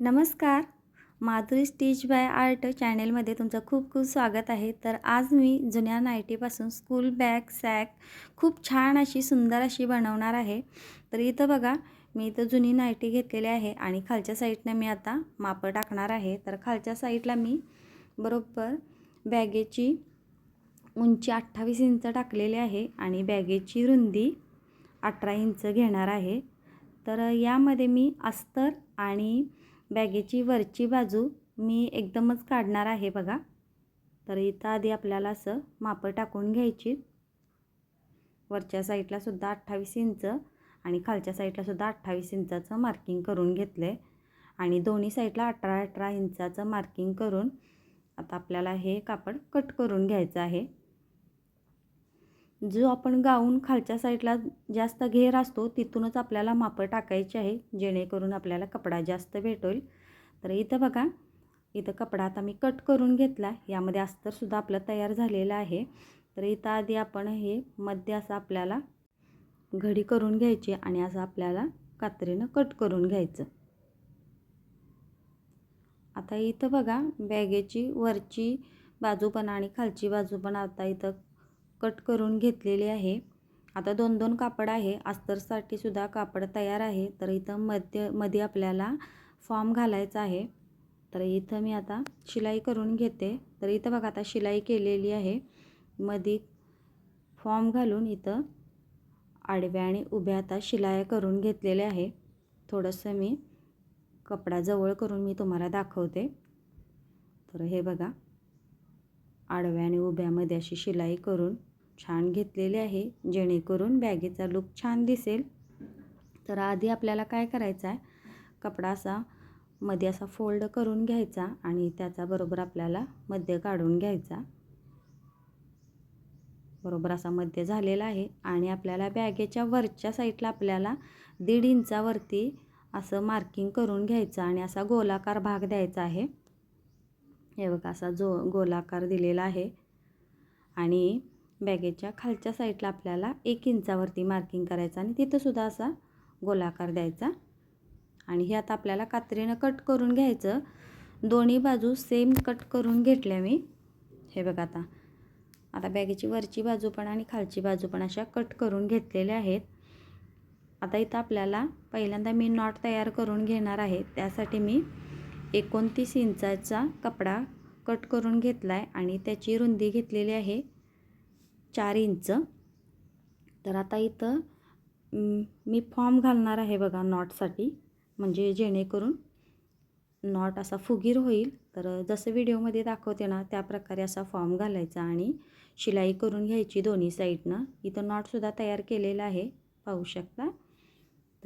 नमस्कार. Madhuri stitch by art चॅनेलमध्ये तुमचं खूप खूप स्वागत आहे. तर आज मी जुन्या नायटीपासून स्कूल बॅग सॅक खूप छान अशी सुंदर अशी बनवणार आहे. तर इथं बघा मी इथं जुनी नायटी घेतलेली आहे आणि खालच्या साईडनं मी आता मापं टाकणार आहे. तर खालच्या साईडला मी बरोबर बॅगेची उंची अठ्ठावीस इंच टाकलेली आहे आणि बॅगेची रुंदी अठरा इंच घेणार आहे. तर यामध्ये मी अस्तर आणि बॅगेची वरची बाजू मी एकदमच काढणार आहे बघा. तर इथं आधी आपल्याला असं मापं टाकून घ्यायची. वरच्या साईडला सुद्धा अठ्ठावीस इंच आणि खालच्या साईडला सुद्धा अठ्ठावीस इंचाचं मार्किंग करून घेतलं आहे आणि दोन्ही साईडला अठरा अठरा इंचाचं मार्किंग करून आता आपल्याला हे कापड कट करून घ्यायचं आहे. जो आपण गाऊन खालच्या साईडला जास्त घेर असतो तिथूनच आपल्याला मापं टाकायची आहे जेणेकरून आपल्याला कपडा जास्त भेटेल तर इथं बघा इथं कपडा आता मी कट करून घेतला यामध्ये अस्तरसुद्धा आपलं तयार झालेलं आहे. तर इथं आधी आपण हे मध्य असं आपल्याला घडी करून घ्यायची आणि असं आपल्याला कात्रीनं कट करून घ्यायचं. आता इथं बघा बॅगेची वरची बाजू पण आणि खालची बाजू पण आता इथं कट करून घेतलेली आहे. आता दोन दोन कापड आहे. अस्तरसाठी सुद्धा कापड तयार आहे. तर इथं मध्यमध्ये आपल्याला फॉर्म घालायचा आहे. तर इथं मी आता शिलाई करून घेते. तर इथं बघा आता शिलाई केलेली आहे. मध्ये फॉर्म घालून इथं आडव्या आणि उभ्या आता शिलाया करून घेतलेले आहे. थोडंसं मी कपडा जवळ करून मी तुम्हाला दाखवते. तर हे बघा आडव्या आणि उभ्यामध्ये अशी शिलाई करून छान घेतलेली आहे जेणेकरून बॅगेचा लुक छान दिसेल. तर आधी आपल्याला काय करायचं आहे? कपडा असा मध्ये असा फोल्ड करून घ्यायचा आणि त्याचा बरोबर आपल्याला मध्य काढून घ्यायचा. बरोबर असा मध्य झालेला आहे आणि आपल्याला बॅगेच्या वरच्या साईडला आपल्याला दीड इंचावरती असं मार्किंग करून घ्यायचं आणि असा गोलाकार भाग द्यायचा आहे. हे बघा असा जो गोलाकार दिलेला आहे. आणि बॅगेच्या खालच्या साईडला आपल्याला एक इंचावरती मार्किंग करायचं आणि तिथंसुद्धा असा गोलाकार द्यायचा. आणि हे आता आपल्याला कात्रीनं कट करून घ्यायचं. दोन्ही बाजू सेम कट करून घेतल्या मी. हे बघा आता. आता बॅगेची वरची बाजू पण आणि खालची बाजू पण अशा कट करून घेतलेल्या आहेत. आता इथं आपल्याला पहिल्यांदा मी नॉट तयार करून घेणार आहे. त्यासाठी मी एकोणतीस इंचाचा कपडा कट करून घेतला आहे आणि त्याची रुंदी घेतलेली आहे चार इंच. तर आता इथं मी फॉर्म घालणार आहे बघा नॉटसाठी म्हणजे जेणेकरून नॉट असा फुगीर होईल. तर जसं व्हिडिओमध्ये दाखवते ना त्या प्रकारे असा फॉर्म घालायचा आणि शिलाई करून घ्यायची दोन्ही साईडनं. इथं नॉटसुद्धा तयार केलेलं आहे पाहू शकता.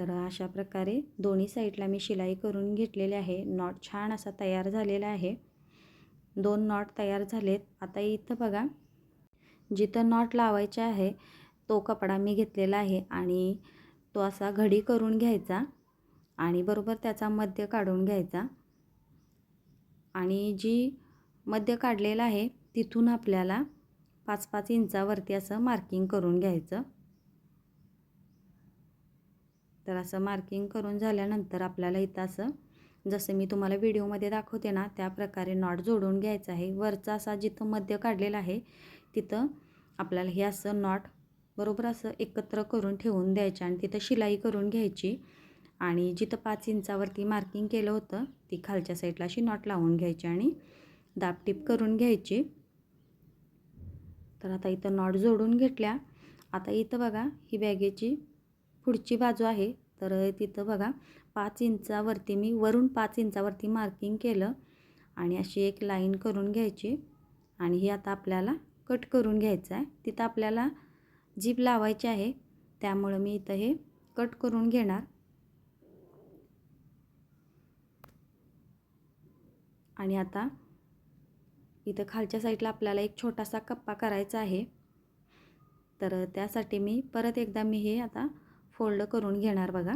तर अशा प्रकारे दोन्ही साईडला मी शिलाई करून घेतलेले आहे. नॉट छान असा तयार झालेला आहे. दोन नॉट तयार झालेत. आता इथं बघा जिथं नॉट लावायचे आहे तो कपडा मी घेतलेला आहे आणि तो असा घडी करून घ्यायचा आणि बरोबर त्याचा मध्य काढून घ्यायचा. आणि जी मध्य काढलेला आहे तिथून आपल्याला पाच पाच इंचावरती असं मार्किंग करून घ्यायचं. तर असं मार्किंग करून झाल्यानंतर आपल्याला इथं असं जसं मी तुम्हाला व्हिडिओमध्ये दाखवते ना त्या प्रकारे नॉट जोडून घ्यायचं आहे. वरचा असा जिथं मध्य काढलेला आहे तिथं आपल्याला हे असं नॉट बरोबर असं एकत्र करून ठेवून द्यायचं आणि तिथं शिलाई करून घ्यायची. आणि जिथं पाच इंचावरती मार्किंग केलं होतं ती खालच्या साईडला अशी नॉट लावून घ्यायची आणि दाबटीप करून घ्यायची. तर आता इथं नॉट जोडून घेतल्या. आता इथं बघा ही बॅगेची पुढची बाजू आहे. तर तिथं बघा पाच इंचावरती मी वरून पाच इंचावरती मार्किंग केलं आणि अशी एक लाईन करून घ्यायची आणि ही आता आपल्याला कट करून घ्यायचं आहे. तिथं आपल्याला जीप लावायची आहे त्यामुळं मी इथं हे कट करून घेणार. आणि आता इथं खालच्या साईडला आपल्याला एक छोटासा कप्पा करायचा आहे. तर त्यासाठी मी परत एकदा मी हे आता फोल्ड करून घेणार बघा.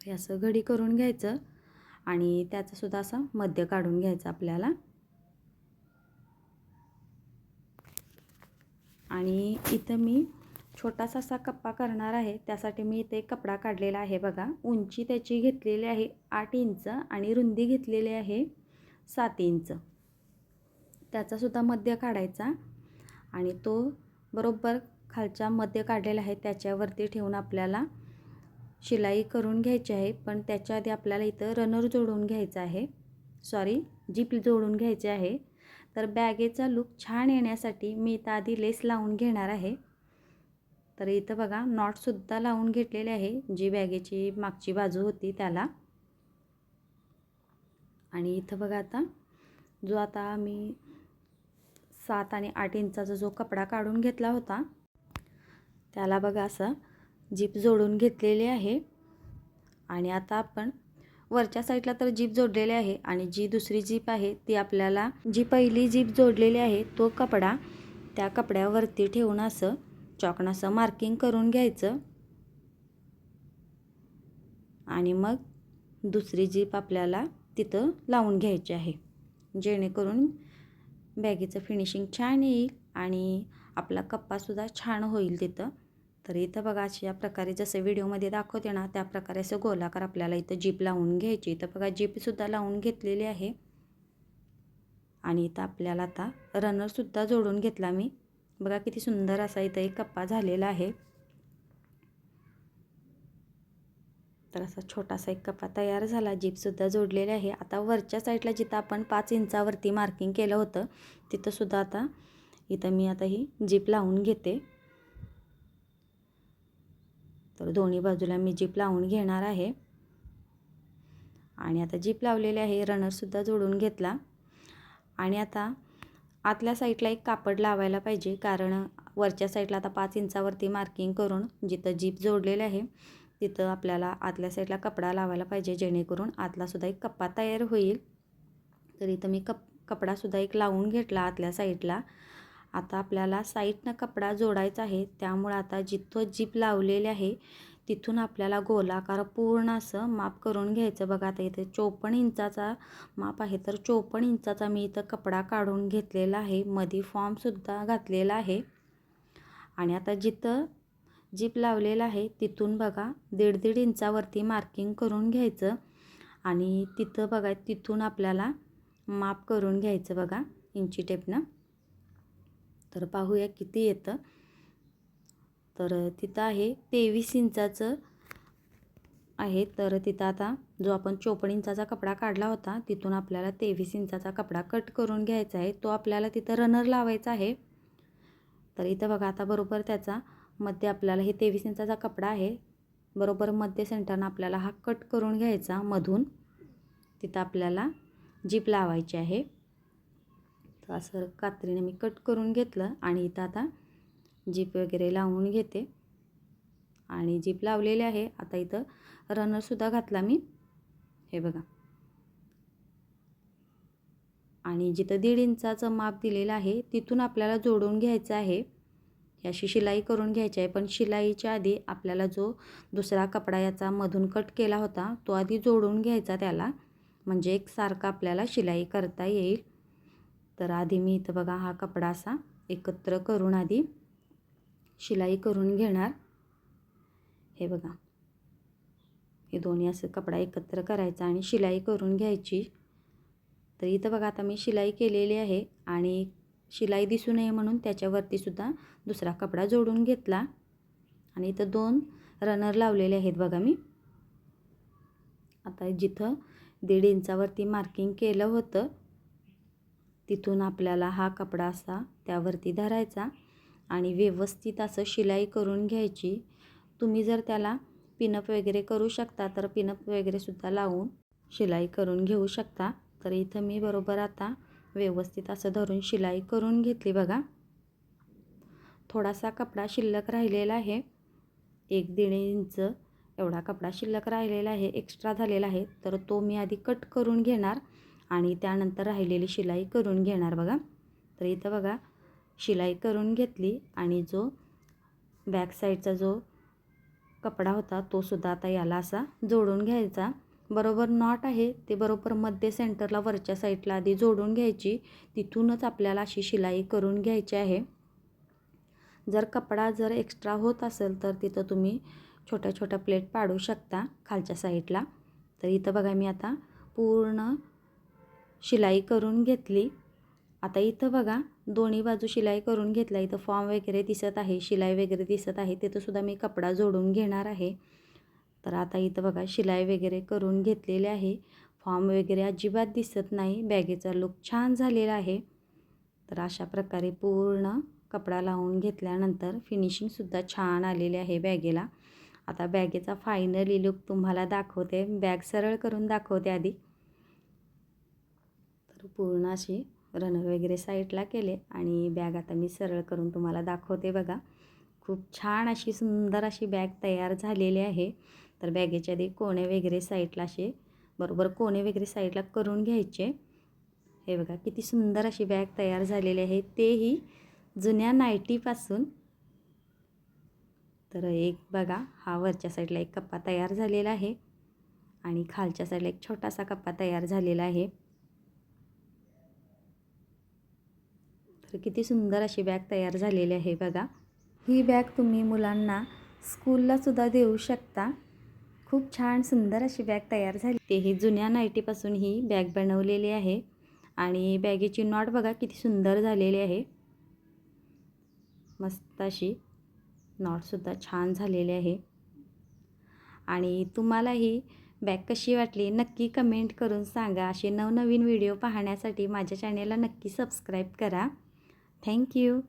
तर असं घडी करून घ्यायचं आणि त्याचंसुद्धा असा मध्य काढून घ्यायचं आपल्याला. आणि इथं मी छोटासा असा कप्पा करणार आहे. त्यासाठी मी इथे कपडा काढलेला आहे बघा. उंची त्याची घेतलेली आहे आठ इंच आणि रुंदी घेतलेली आहे सात इंच. त्याचासुद्धा मध्य काढायचा आणि तो बरोबर खालच्या मध्य काढलेला आहे त्याच्यावरती ठेवून आपल्याला शिलाई करून घ्यायची आहे. पण त्याच्या आधी आपल्याला इथं रनर जोडून घ्यायचा आहे. सॉरी जीप जोडून घ्यायची आहे. तर बॅगेचा लुक छान येण्यासाठी मी इथं आधी लेस लावून घेणार आहे. तर इथं बघा नॉटसुद्धा लावून घेतलेले आहे. जी बॅगेची मागची बाजू होती त्याला. आणि इथं बघा आता जो आता मी सात आणि आठ इंचाचा जो कपडा काढून घेतला होता त्याला बघा असं जीप जोडून घेतलेली आहे. आणि आता आपण वरच्या साईडला तर जीप जोडलेली आहे आणि जी दुसरी जीप आहे ती आपल्याला जी पहिली जीप जोडलेली आहे तो कपडा त्या कपड्यावरती ठेवून असं चॉकनं असं मार्किंग करून घ्यायचं. आणि मग दुसरी जीप आपल्याला तिथं लावून घ्यायची आहे. जेणेकरून बॅगेचं फिनिशिंग छान येईल आणि आपला कप्पासुद्धा छान होईल तिथं. तर इथं बघा अशा प्रकारे जसं व्हिडिओमध्ये दाखवते ना त्या प्रकारे असं गोलाकार आपल्याला इथं जीप लावून घ्यायची. इथं बघा जीपसुद्धा लावून घेतलेली आहे. आणि इथं आपल्याला आता रनरसुद्धा जोडून घेतला मी. बघा किती सुंदर असा इथं एक कप्पा झालेला आहे. तर असा छोटासा एक कप्पा तयार झाला. जीपसुद्धा जोडलेली आहे. आता वरच्या साईडला जिथं आपण पाच इंचावरती मार्किंग केलं होतं तिथंसुद्धा आता इथं मी आता ही जीप लावून घेते. तर दोन्ही बाजूला मी जीप लावून घेणार आहे. आणि आता जीप लावलेली आहे रनरसुद्धा जोडून घेतला. आणि आता आतल्या साईडला एक कापड लावायला पाहिजे कारण वरच्या साईडला आता पाच इंचावरती मार्किंग करून जिथं जीप जोडलेली आहे तिथं आपल्याला आतल्या साईडला कपडा लावायला पाहिजे जेणेकरून आतलासुद्धा एक कप्पा तयार होईल. तर इथं मी कप कपडासुद्धा एक लावून घेतला आतल्या साईडला आता आपल्याला साईडनं कपडा जोडायचा आहे. त्यामुळं आता जिथं जीप लावलेली आहे तिथून आपल्याला गोलाकार पूर्ण असं माप करून घ्यायचं बघा. आता इथे चोपन्न इंचाचा माप आहे. तर चोपन्न इंचाचा मी इथं कपडा काढून घेतलेला आहे. मधी फॉर्मसुद्धा घातलेला आहे. आणि आता जिथं जीप लावलेला आहे तिथून बघा दीड दीड इंचावरती मार्किंग करून घ्यायचं. आणि तिथं बघा तिथून आपल्याला माप करून घ्यायचं बघा इंची टेपनं. तर पाहूया किती येतं. तर तिथं आहे तेवीस इंचाचं आहे. तर तिथं आता जो आपण चोपण इंचाचा कपडा काढला होता तिथून आपल्याला तेवीस इंचाचा कपडा कट करून घ्यायचा आहे. तो आपल्याला तिथं रनर लावायचा आहे. तर इथं बघा आता बरोबर त्याचा मध्ये आपल्याला हे तेवीस इंचाचा कपडा आहे. बरोबर मध्य सेंटरनं आपल्याला हा कट करून घ्यायचा मधून. तिथं आपल्याला जीप लावायची आहे. तर असं कात्रीने मी कट करून घेतलं आणि इथं आता जीप वगैरे लावून घेते. आणि जीप लावलेली आहे. आता इथं रनरसुद्धा घातला मी. हे बघा. आणि जिथं दीड इंचाचं माप दिलेलं आहे तिथून आपल्याला जोडून घ्यायचं आहे. अशी शिलाई करून घ्यायची आहे. पण शिलाईच्या आधी आपल्याला जो दुसरा कपडा याचा मधून कट केला होता तो आधी जोडून घ्यायचा त्याला. म्हणजे एकसारखा आपल्याला शिलाई करता येईल. तर आधी मी इथं बघा हा कपडा असा एकत्र करून आधी शिलाई करून घेणार. हे बघा. हे दोन्ही असं कपडा एकत्र करायचा आणि शिलाई करून घ्यायची. तर इथं बघा आता मी शिलाई केलेली आहे आणि शिलाई दिसू नये म्हणून त्याच्यावरतीसुद्धा दुसरा कपडा जोडून घेतला. आणि इथं दोन रनर लावलेले आहेत बघा मी. आता जिथं दीड इंचावरती मार्किंग केलं होतं तिथून आपल्याला हा कपडा असा त्यावरती धरायचा आणि व्यवस्थित असं शिलाई करून घ्यायची. तुम्ही जर त्याला पिनअप वगैरे करू शकता तर पिनअप वगैरेसुद्धा लावून शिलाई करून घेऊ शकता. तर इथं मी बरोबर आता व्यवस्थित असं धरून शिलाई करून घेतली बघा. थोडासा कपडा शिल्लक राहिलेला आहे. एक दीड इंच एवढा कपडा शिल्लक राहिलेला आहे एक्स्ट्रा झालेला आहे. तर तो मी आधी कट करून घेणार. आणि त्यानंतर राहिलेली शिलाई करून घेणार बघा. तर इथं बघा शिलाई करून घेतली आणि जो बॅक साईडचा जो कपडा होता तो सुद्धा आता याला असा जोडून घ्यायचा. बरोबर नॉट आहे ते बरोबर मध्य सेंटरला वरच्या साईडला आधी जोडून घ्यायची. तिथूनच आपल्याला अशी शिलाई करून घ्यायची आहे. जर कपडा जर एक्स्ट्रा होत असेल तर तिथं तुम्ही छोट्या छोट्या प्लेट पाडू शकता खालच्या साईडला तर इथं बघा मी आता पूर्ण शिलाई करून घेतली. आता इथं बघा दोन्ही बाजू शिलाई करून घेतला इथं फॉर्म वगैरे दिसत आहे शिलाई वगैरे दिसत आहे. तिथंसुद्धा मी कपडा जोडून घेणार आहे. तर आता इथं बघा शिलाई वगैरे करून घेतलेले आहे. फॉर्म वगैरे अजिबात दिसत नाही. बॅगेचा लुक छान झालेला आहे. तर अशा प्रकारे पूर्ण कपडा लावून घेतल्यानंतर फिनिशिंगसुद्धा छान आलेली आहे बॅगेला. आता बॅगेचा फायनली लुक तुम्हाला दाखवते. बॅग सरळ करून दाखवते आधी. तर पूर्ण अशी रनर वगैरे साईडला केले आणि बॅग आता मी सरळ करून तुम्हाला दाखवते बघा. खूप छान अशी सुंदर अशी बॅग तयार झालेली आहे. तर बॅगेच्या आधी कोणे वगैरे साईडला असे बरोबर कोणे वगैरे साईडला करून घ्यायचे. हे बघा किती सुंदर अशी बॅग तयार झालेली आहे. तेही जुन्या नायटीपासून तर एक बघा हा वरच्या साईडला एक कप्पा तयार झालेला आहे आणि खालच्या साईडला एक छोटासा कप्पा तयार झालेला आहे. तर किती सुंदर अशी बॅग तयार झालेली आहे बघा. ही बॅग तुम्ही मुलांना स्कूललासुद्धा देऊ शकता. खूप छान सुंदर अशी बॅग तयार झाली. तेही जुन्या नाईटीपासून ही बॅग बनवलेली आहे. आणि बॅगेची नॉट बघा किती सुंदर झालेली आहे. मस्त अशी नॉटसुद्धा छान झालेली आहे. आणि तुम्हाला ही बॅग कशी वाटली नक्की कमेंट करून सांगा. असे नवनवीन व्हिडिओ पाहण्यासाठी माझ्या चॅनेलला नक्की सबस्क्राईब करा. Thank you.